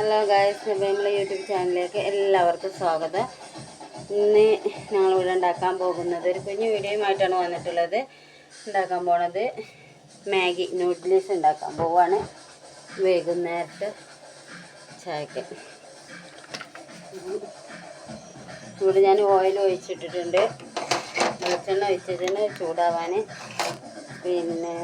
Hello guys നമ്മളെ YouTube ചാനലിലേക്ക് എല്ലാവർക്കും സ്വാഗതം. ഇന്ന് ഞങ്ങളിവിടെ ഉണ്ടാക്കാൻ പോകുന്നത് ഒരു കുഞ്ഞു വീഡിയോയുമായിട്ടാണ് വന്നിട്ടുള്ളത്. ഉണ്ടാക്കാൻ പോണത് മാഗി നൂഡിൽസ് ഉണ്ടാക്കാൻ പോവാണ്. വൈകുന്നേരത്ത് ചായക്ക്. ഇവിടെ ഞാൻ ഓയിൽ ഒഴിച്ചിട്ടിട്ടുണ്ട്. വെളിച്ചെണ്ണ ഒഴിച്ചിട്ടുണ്ട് ചൂടാവാൻ പിന്നെ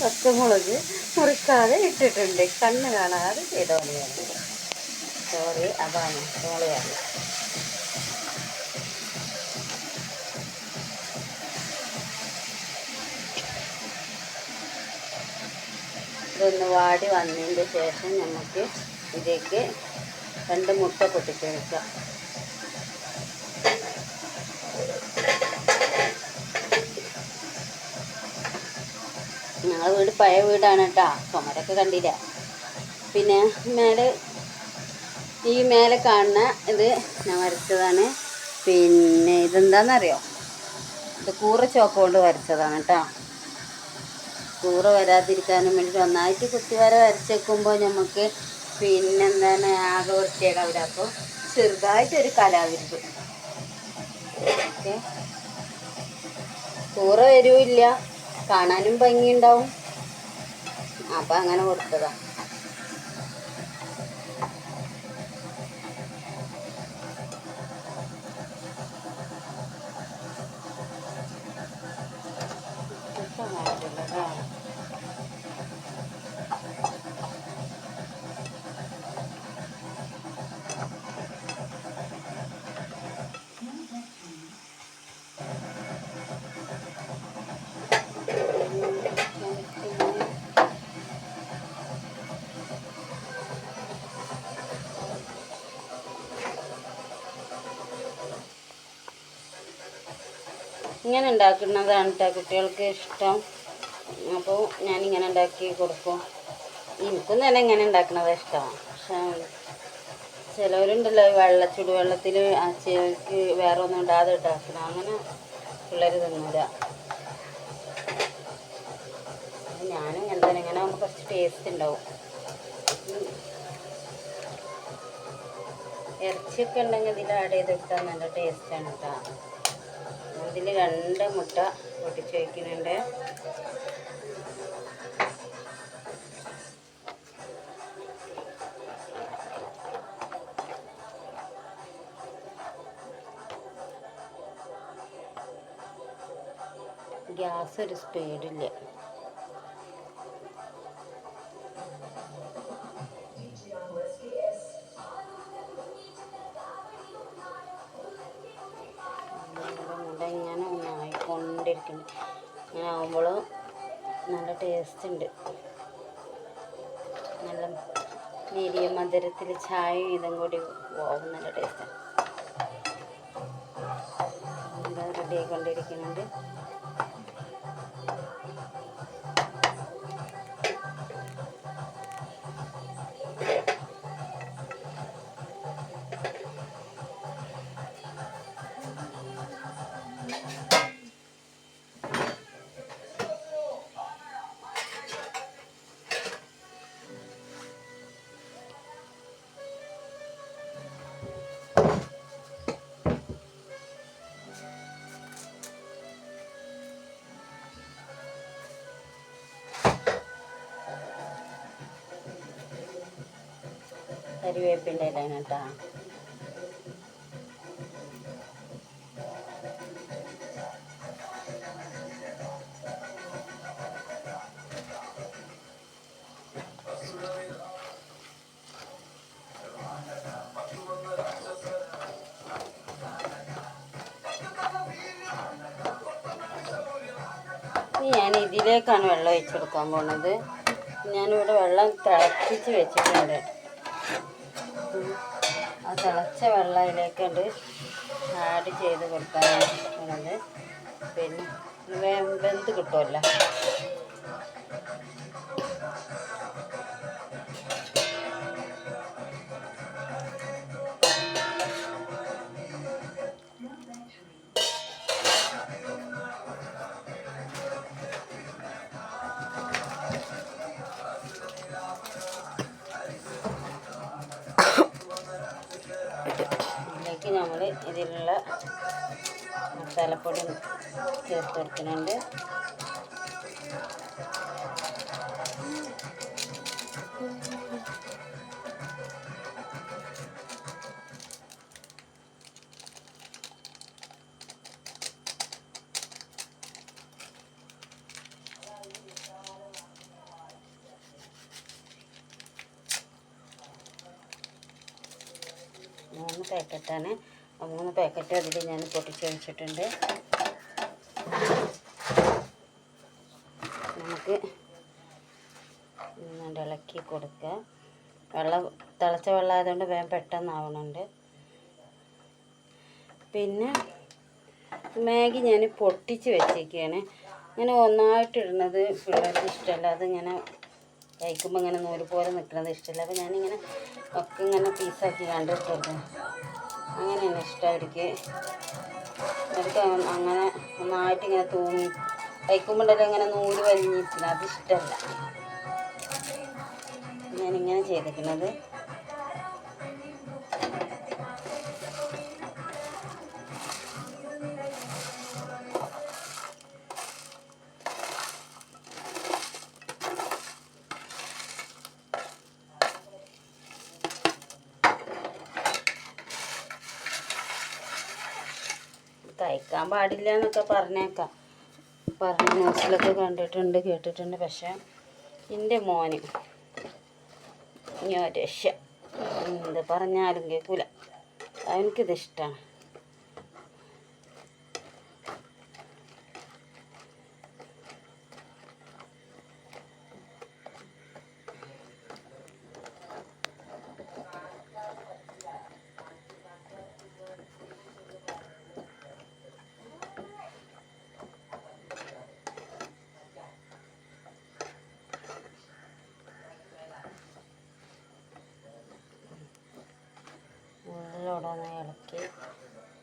പച്ചമുളക് മുറിക്കാതെ ഇട്ടിട്ടുണ്ട്. കണ്ണ് കാണാതെ ചെയ്ത പണിയാണ്. സോറി അതാണ്. മോൾ ഇതൊന്ന് വാടി വന്നതിന്റെ ശേഷം നമുക്ക് ഇതിലേക്ക് രണ്ട് മുട്ട പൊട്ടിച്ചെടുക്കാം ഞങ്ങളെ വീട് പഴയ വീടാണ് കേട്ടോ. ചുമരൊക്കെ കണ്ടില്ല. പിന്നെ മേലെ ഈ മേലെ കാണുന്ന ഇത് ഞാൻ വരച്ചതാണ്. പിന്നെ ഇതെന്താണെന്നറിയോ ഇത് കൂറ ചോക്ക കൊണ്ട് വരച്ചതാണ് കേട്ടോ. കൂറ വരാതിരിക്കാനും വേണ്ടി നന്നായിട്ട് കുത്തി വര വരച്ചേക്കുമ്പോൾ നമുക്ക് പിന്നെന്താണ് ആകെ വൃത്തിയാക്കാവില്ല അപ്പോൾ ചെറുതായിട്ടൊരു കലാവിരുത്. ഓക്കെ. കൂറ വരുമില്ല കാണാനും ഭംഗിയുണ്ടാവും. അപ്പം അങ്ങനെ കൊടുത്തതാ. ഇങ്ങനെ ഉണ്ടാക്കുന്നതാണ് കേട്ടോ കുട്ടികൾക്ക് ഇഷ്ടം. അപ്പോൾ ഞാനിങ്ങനെ ഉണ്ടാക്കി കൊടുക്കും. എനിക്കും തന്നെ ഇങ്ങനെ ഉണ്ടാക്കുന്നത് ഇഷ്ടമാണ്. പക്ഷേ ചിലവരുണ്ടല്ലോ വെള്ള ചുടുവെള്ളത്തിൽ ചേക്ക് വേറെ ഒന്നും ഇടാതെ ഉണ്ടാക്കണം അങ്ങനെ പിള്ളേർ തിന്നില്ല ഞാനും ഇങ്ങനെ തന്നെ ഇങ്ങനെ ആകുമ്പോൾ കുറച്ച് ടേസ്റ്റ് ഉണ്ടാവും. ഇറച്ചിയൊക്കെ ഉണ്ടെങ്കിൽ ഇതിൽ ആഡ് ചെയ്ത് കൊടുത്താൽ നല്ല ടേസ്റ്റാണ് കേട്ടോ ഇതിൽ രണ്ട് മുട്ട പൊട്ടിച്ച് വയ്ക്കുന്നുണ്ട് ഗ്യാസ് ഒരു സ്പീഡില്ല ഒന്നായിക്കൊണ്ടിരിക്കുന്നു അങ്ങനെ ആകുമ്പോൾ നല്ല ടേസ്റ്റ് ഉണ്ട് നല്ല നേരിയ മധുരത്തിൽ ചായയും ഇതും കൂടി പോകും നല്ല ടേസ്റ്റ് റെഡി കരിവേപ്പിന്റെ ഇല കേട്ടോ. ഞാൻ ഇതിലേക്കാണ് വെള്ളം ഒഴിച്ചു കൊടുക്കാൻ പോണത്. ഞാനിവിടെ വെള്ളം തിളപ്പിച്ച് വെച്ചിട്ടുണ്ട്. തിളച്ച വെള്ളം അതിലേക്കുണ്ട് ആഡ് ചെയ്ത് കൊടുക്കാൻ പിന്നെ വെന്ത് കിട്ടുമല്ലോ. ഇതിലുള്ള മസാലപ്പൊടി ചേർത്ത് കൊടുക്കുന്നുണ്ട്. മൂന്ന് പാക്കറ്റാണ് മൂന്ന് പാക്കറ്റ് അതിൽ ഞാൻ പൊട്ടിച്ച് വെച്ചിട്ടുണ്ട്. നമുക്ക് ഇളക്കി കൊടുക്കുക വെള്ളം തിളച്ച വെള്ളം ആയതുകൊണ്ട് വേഗം പെട്ടെന്നാവണുണ്ട് പിന്നെ മാഗി ഞാൻ പൊട്ടിച്ച് വെച്ചേക്കാണ്. ഇങ്ങനെ ഒന്നായിട്ടിടുന്നത് പിള്ളേർക്ക് ഇഷ്ടമല്ല. അത് ഇങ്ങനെ കഴിക്കുമ്പോൾ ഇങ്ങനെ നൂൽ പോലെ നിൽക്കുന്നത് ഇഷ്ടമല്ല. അപ്പോൾ ഞാനിങ്ങനെ ഒക്കെ ഇങ്ങനെ പീസാക്കി കണ്ടിട്ടുണ്ട്. അങ്ങനെയാണ് ഇഷ്ടം അവർക്ക്. അവർക്ക് അങ്ങനെ ഒന്നായിട്ട് ഇങ്ങനെ തൂങ്ങി. കഴിക്കുമ്പോഴല്ലോ ഇങ്ങനെ നൂൽ വലിഞ്ഞിരിക്കുന്നത് അതിഷ്ടമല്ല ഞാനിങ്ങനെ ചെയ്തിരിക്കുന്നത് കഴിക്കാൻ പാടില്ല എന്നൊക്കെ പറഞ്ഞേക്കാം. പറഞ്ഞ ന്യൂസിലൊക്കെ കണ്ടിട്ടുണ്ട് കേട്ടിട്ടുണ്ട്. പക്ഷെ എന്റെ മോന് ഞാൻ രക്ഷ. എന്ത് പറഞ്ഞാലും കേൾക്കൂല. അവനക്കിത്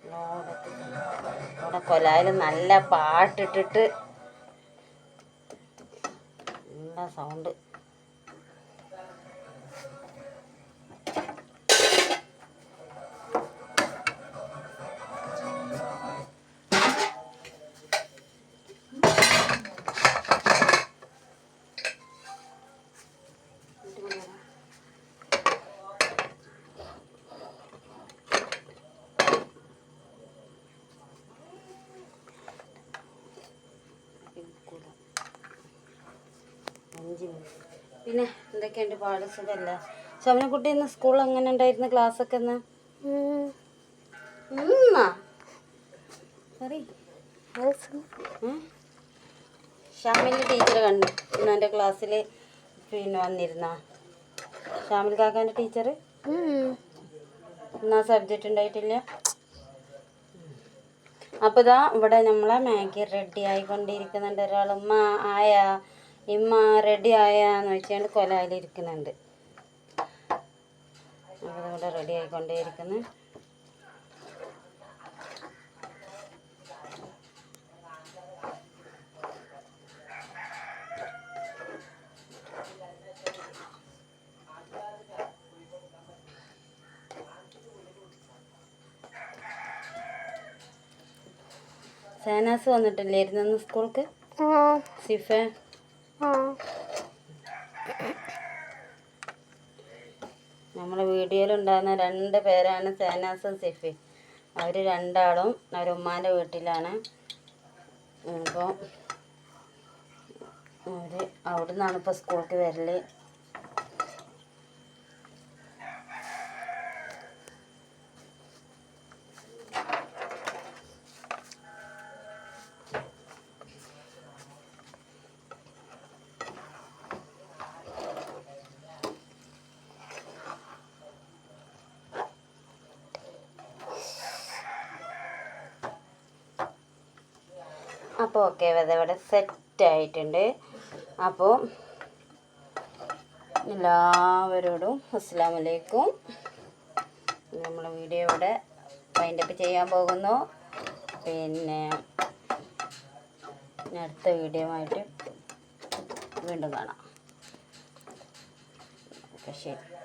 ലോടൊക്കെ ഇവിടെ കൊലായിൽ നല്ല പാട്ടിട്ടിട്ട് നല്ല സൗണ്ട് മിനിറ്റ് പിന്നെ എന്തൊക്കെയുണ്ട് പാട്? സുഖമല്ല കുട്ടി ഇന്ന് സ്കൂളിൽ എങ്ങനെ ഉണ്ടായിരുന്നു ക്ലാസ്സൊക്കെ ഇന്ന്? ഉമ്മാ. പറയ്. ഏ? ടീച്ചർ കണ്ടു. ഇന്ന് എന്റെ ക്ലാസ്സിൽ പിന്നെ വന്നിരുന്ന. ഷാമിൽ കാക്കാന്റെ ടീച്ചർ ഇന്ന് ആ സബ്ജക്റ്റ് ഉണ്ടായിട്ടില്ല. അപ്പോൾ ഇതാ ഇവിടെ നമ്മളെ മാഗി റെഡി ആയിക്കൊണ്ടിരിക്കുന്നുണ്ട്. ഒരാളും ആയാ? ഇമ്മ റെഡി ആയാന്ന് വെച്ചുകൊണ്ട് കൊലായിലിരിക്കുന്നുണ്ട്. അപ്പോൾ ഇവിടെ റെഡി ആയിക്കൊണ്ടേയിരിക്കുന്നു. സേനാസ് വന്നിട്ടില്ലായിരുന്നു സ്കൂൾക്ക്? സിഫ? നമ്മുടെ വീഡിയോയിലുണ്ടാകുന്ന രണ്ട് പേരാണ് സേനാസും സിഫി. അവർ രണ്ടാളും അവരുമ്മാന്റെ വീട്ടിലാണ്. അപ്പോൾ അവർ അവിടെ നിന്നാണ് ഇപ്പോൾ സ്കൂൾക്ക് വരൽ. അപ്പോൾ ഓക്കെ ഇവിടെ സെറ്റ് ആയിട്ടുണ്ട്. അപ്പോൾ എല്ലാവരോടും അസ്സാം വലൈക്കും നമ്മൾ വീഡിയോ ഇവിടെ വൈൻഡപ്പ് ചെയ്യാൻ പോകുന്നു. പിന്നെ അടുത്ത വീഡിയോ ആയിട്ട് വീണ്ടും കാണാം. ശരി.